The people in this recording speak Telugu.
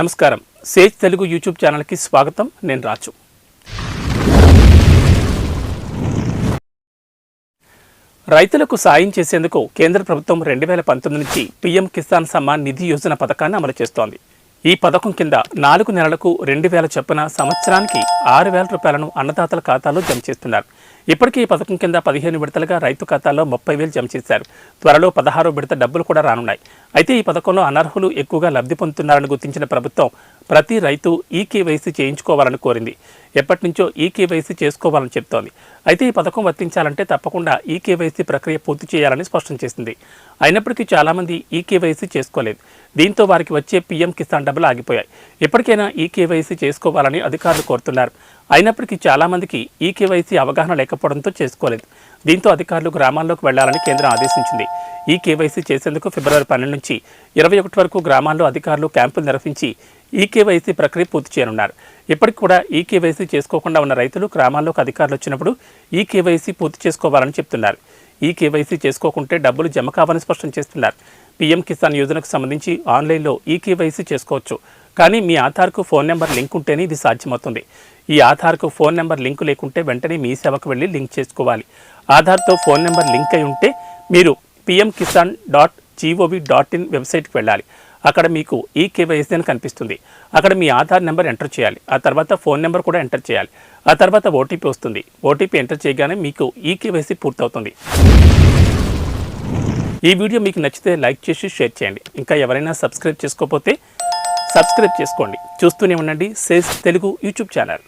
నమస్కారం. సేజ్ తెలుగు యూట్యూబ్ ఛానల్కి స్వాగతం. నేను రాజు. రైతులకు సాయం చేసేందుకు కేంద్ర ప్రభుత్వం రెండు వేల పంతొమ్మిది నుంచి పీఎం కిసాన్ సమ్మాన్ నిధి యోజన పథకాన్ని అమలు చేస్తోంది. ఈ పథకం కింద నాలుగు నెలలకు రెండు వేల చొప్పున సంవత్సరానికి ఆరు వేల రూపాయలను అన్నదాతల ఖాతాలో జమ చేస్తున్నారు. ఇప్పటికీ ఈ పథకం కింద పదిహేను విడతలుగా రైతు ఖాతాలో ముప్పై వేలు జమ చేశారు. త్వరలో పదహారు విడత డబ్బులు కూడా రానున్నాయి. అయితే ఈ పథకంలో అనర్హులు ఎక్కువగా లబ్ధి పొందుతున్నారని గుర్తించిన ప్రభుత్వం ప్రతి రైతు ఈ కేవైసీ చేయించుకోవాలని కోరింది. ఎప్పటి నుంచో ఈ కేవైసీ చేసుకోవాలని చెప్తోంది. అయితే ఈ పథకం వర్తించాలంటే తప్పకుండా ఈ కేవైసీ ప్రక్రియ పూర్తి చేయాలని స్పష్టం చేసింది. అయినప్పటికీ చాలామంది ఈ కేవైసీ చేసుకోలేదు. దీంతో వారికి వచ్చే పీఎం కిసాన్ డబ్బులు ఆగిపోయాయి. ఎప్పటికైనా ఈ కేవైసీ చేసుకోవాలని అధికారులు కోరుతున్నారు. అయినప్పటికీ చాలామందికి ఈ కేవైసీ అవగాహన లేకపోవడంతో చేసుకోలేదు. దీంతో అధికారులు గ్రామాల్లోకి వెళ్ళాలని కేంద్రం ఆదేశించింది. ఈ కేవైసీ చేసేందుకు ఫిబ్రవరి పన్నెండు నుంచి ఇరవై ఒకటి వరకు గ్రామాల్లో అధికారులు క్యాంపులు నిర్వహించి ఈ కేవైసీ ప్రక్రియ పూర్తి చేయనున్నారు. ఇప్పటికి కూడా ఈ కేవైసీ చేసుకోకుండా ఉన్న రైతులు గ్రామాల్లోకి అధికారులు వచ్చినప్పుడు ఈ కేవైసీ పూర్తి చేసుకోవాలని చెప్తున్నారు. ఈ కేవైసీ చేసుకోకుంటే డబ్బులు జమ కావాలని స్పష్టం చేస్తున్నారు. పీఎం కిసాన్ యోజనకు సంబంధించి ఆన్లైన్లో ఈ కేవైసీ చేసుకోవచ్చు. కానీ మీ ఆధార్కు ఫోన్ నెంబర్ లింక్ ఉంటేనే ఇది సాధ్యమవుతుంది. ఈ ఆధార్కు ఫోన్ నెంబర్ లింక్ లేకుంటే వెంటనే మీ సేవకు వెళ్ళి లింక్ చేసుకోవాలి. ఆధార్తో ఫోన్ నెంబర్ లింక్ అయి ఉంటే మీరు PM Kisan dot gov dot in వెబ్సైట్కి వెళ్ళాలి. అక్కడ మీకు ఈ కేవైసీ అని కనిపిస్తుంది. అక్కడ మీ ఆధార్ నెంబర్ ఎంటర్ చేయాలి. ఆ తర్వాత ఫోన్ నెంబర్ కూడా ఎంటర్ చేయాలి. ఆ తర్వాత ఓటీపీ వస్తుంది. ఓటీపీ ఎంటర్ చేయగానే మీకు ఈ కేవైసీ పూర్తవుతుంది. ఈ వీడియో మీకు నచ్చితే లైక్ చేసి షేర్ చేయండి. ఇంకా ఎవరైనా సబ్స్క్రైబ్ చేసుకోకపోతే సబ్స్క్రైబ్ చేసుకోండి. చూస్తూనే ఉండండి. సేస్ తెలుగు యూట్యూబ్ ఛానల్.